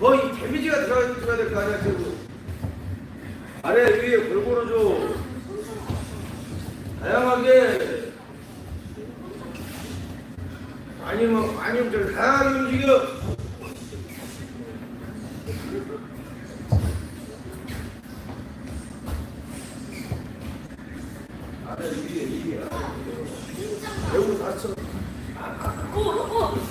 거의 데미지가 들어가야 될 거 아니야 지금. 아래 위에 골고루 좀 다양하게. 아니면 아니면 좀 다양하게 움직여 아래 위에 위에 배우 다쳐 오, 오,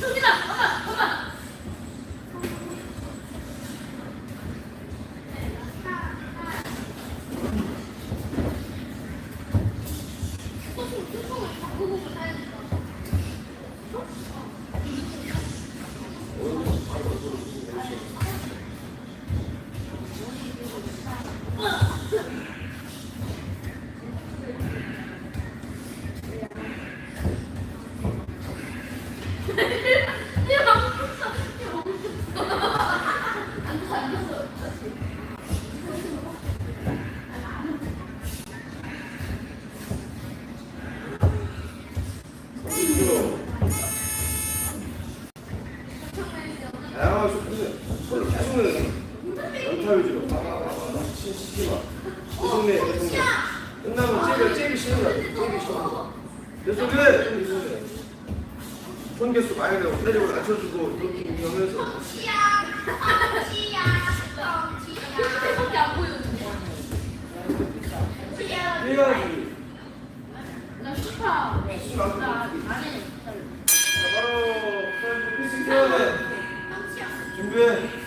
손을 계속 내서 연타 위주로 봐봐봐봐 시키지 마 계속 내 계속 내 끝나면 잽이 잽이 쉬는 거야 잽이 쉬는 거야 계속 해좀 계속 해 손개수 많이 내고 때리고 낮춰주고 이렇게 운영해서 밖에 안 보이는데. 해야지 나 슈파. 수안 나 돼. 안에 자, 바로 피스 해야 돼 준비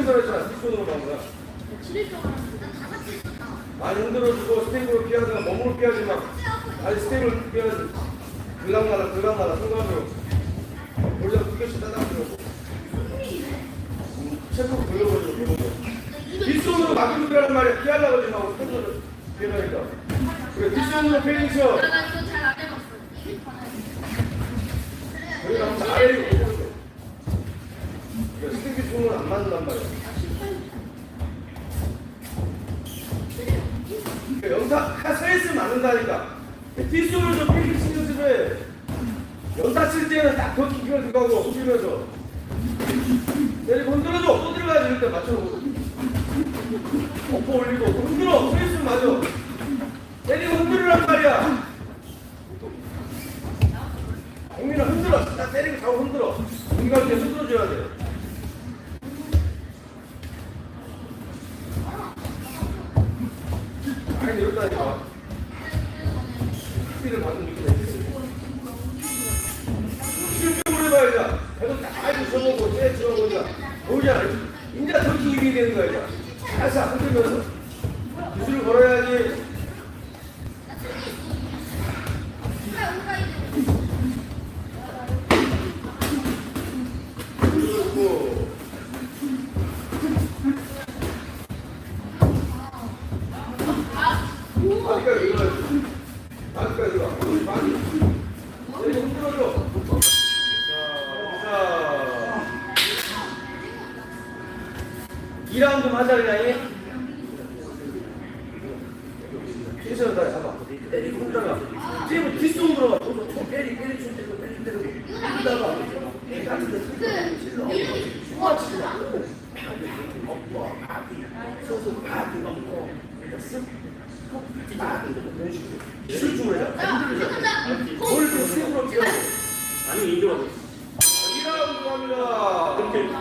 뒷손으로 치면서 했잖아 뒷손으로 간 거야 많이 흔들어주고 스텝으로 피하다가 몸으로 피하지 마. 아니 스텝을 피하지. 들락날락 들락날락 순간으로. 골장 두 개씩 들어고. 체포 돌려버리고 뒷손으로 막으면 되란 말이야. 피하려고 하지 마고 스텝으로 피하니까. 그래 뒷손으로 페인쳐 나 이거 잘안 해봤어. 보고 스텝이 손을 안 맞는단 말이야 그러니까 연타 서 있으면 맞는다니까. 뒷손을 좀 페인팅 치는 집에 연타 칠 때는 딱더 깊게 들어가고 후비면서. 내리고 흔들어줘. 또 들어가야지 일단 맞춰놓고. 엎어 올리고. 흔들어 서 있으면 흔들면서 기술을 걸어야지. 그리고 아직까지 일어나지 아직까지 일어나 많이. 내리고 흔들어줘 자, 자 2라운드 하자 그냥 계속 다 잡아. 때리고 흔들어가 지금 뒷손 들어가. 또 때리 때리 줄 때리고 때리 때리고. 흔들다가 이 같은 데 실러. 맞지 마 엎어 바비 소소 바비 엎어 쓱. 바비 이런 식으로 기술적으로 해라 흔들자 볼도 스텝으로 뛰어? 아니 이거. 2라운드 갑니다. 이렇게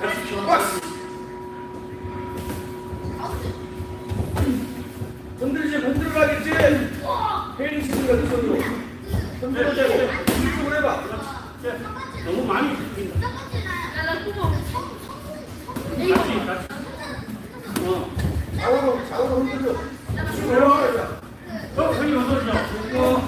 같이 쳐. 박스 흔들지 어. 어? 어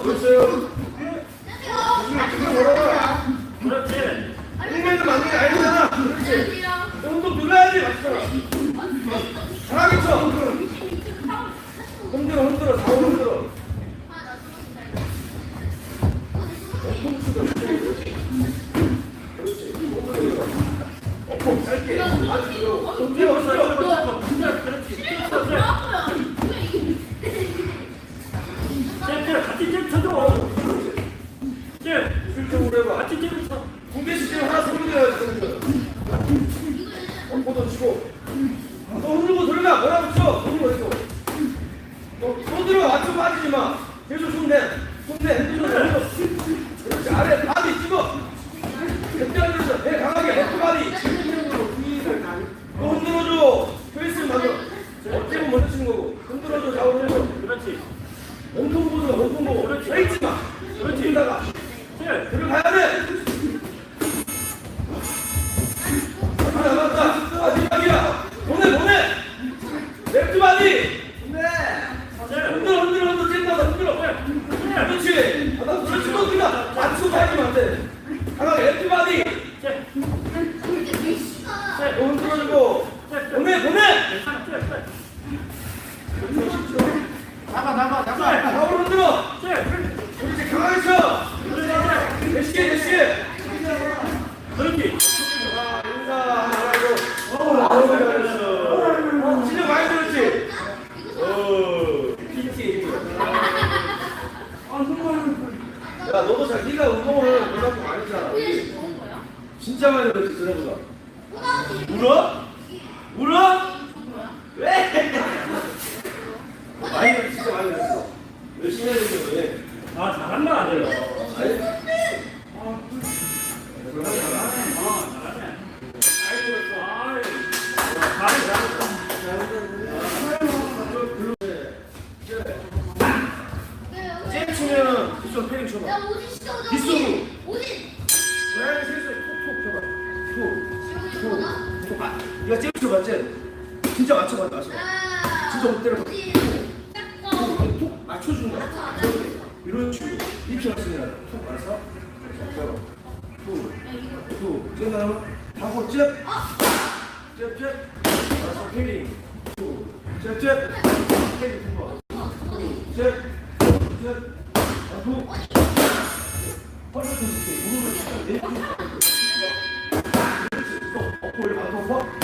잘하게 쳐 흔들어 흔들어 그렇지 쟤, 실적으로 해봐 같이 쟤 쳐. 두 개씩 지금 하나 손들어야지 엉포도 치고. 또 흔들고 들어가. 뭐라고 쳐? 흔들고 해서 또 들어 맞춰 빠지지 마. 계속 손대. 손대. 흔들어 흔들어 그렇지. 아래 바디 찍어. 그때 흔들어 배 강하게. 헤프 바디. 또 흔들어줘. 페이스 만들어 어깨고 먼저 치는 거고. 흔들어줘. 좌우로 해서 그렇지. 몸통 보고. 그렇지. 마. 그렇지. 들다가 쟤, 들어가야 돼 하나 남았다 마지막이야 보내 보내 랩트 바디 쟤. 흔들어 흔들어 흔들어 찐다 흔들어 그렇지 아, 나 그렇지 너 그냥 맞추고 다니면 안돼 강하게 랩트 바디 쟤, 또 흔들어주고 보내 보내 괜찮아. 쟤, 쟤. 잡아 잡아 잡아 좌우로 흔들어 쟤. 그렇지 강하게 쳐 대시게 대시게 그렇지. 아, 인사 하나 하고 잘했어 어 PT 야 너도 잘 네가 운동을 그만큼 많이 했잖아 진짜 많이 들었지 들었어 열심히 해야 되는데 왜? 아, 잘한다, 아들. 아니 아이, 톡. 아, 이거 잼 쳐봤지? 진짜 맞춰봐 맞춰 진짜 못 때려 톡, 톡 맞춰주는 거야 이런 식으로 입시 학생이라 톡 알았어? 톡톡 잼 하고 잽 잽, 잽. 알았어 패링 잽, 잽. 패링 두 번. 잽, 잽. 아, 톡. 펄쩍 이렇게 무릎을 탁 내리고 그렇지. 또 엎고 이렇게 안 덮어?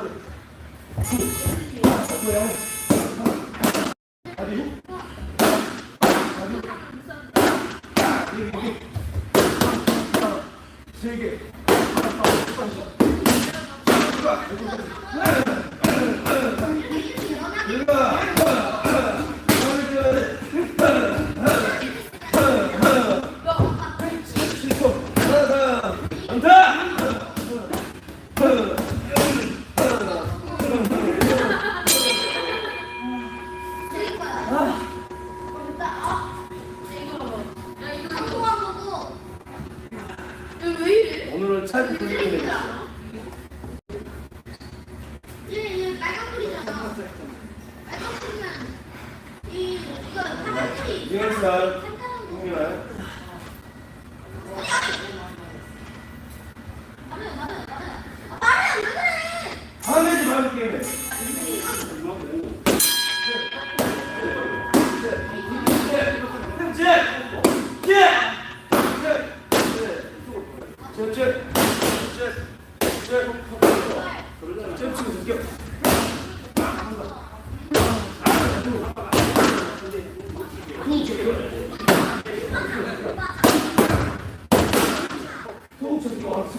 와두 하늘이 말할게.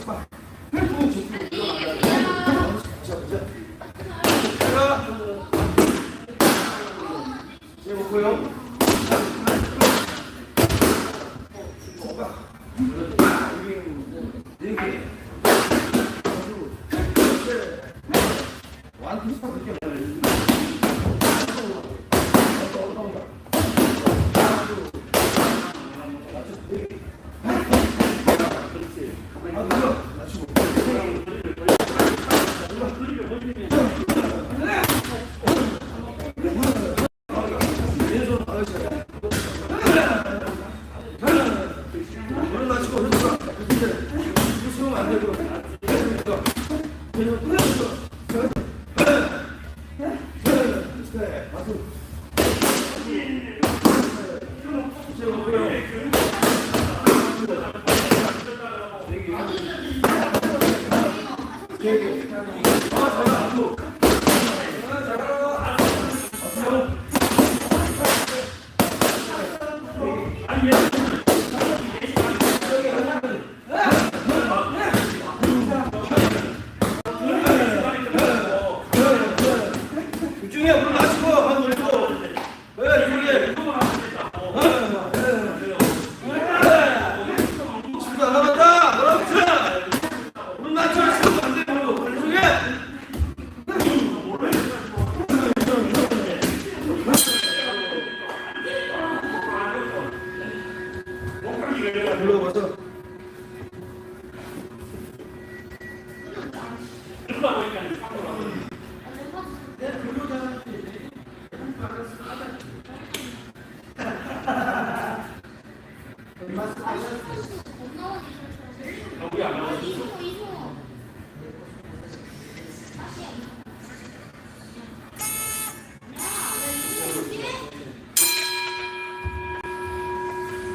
Thank you. 제 목표요.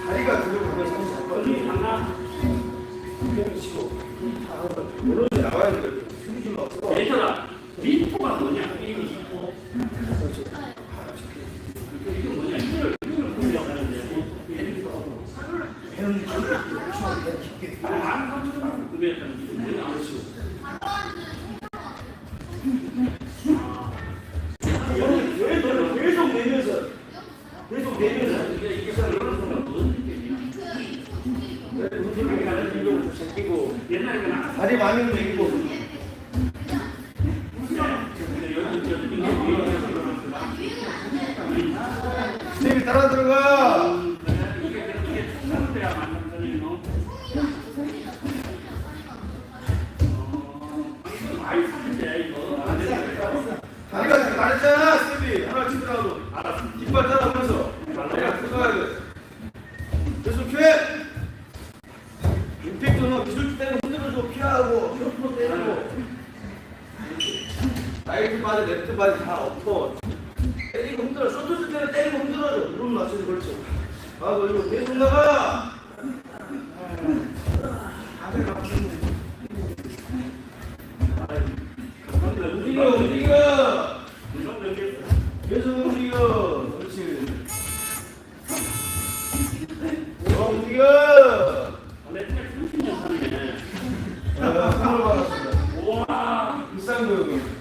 다리가 들어가면 사실 빨리 하나 그냥 치고 물론 나와야 돼. 숨이 좀 없어. 얘들아, 미포가 뭐냐? 이미 미포. 피하고 옆으로 때리고. 라이트 바디, 레프트 바디 다 엎어. 때리고 흔들어. 쇼트 줄 때는 때리고 흔들어줘. 무릎 맞춰서 그렇지? 아 그리고 계속 나가! 움직여 움직여 move.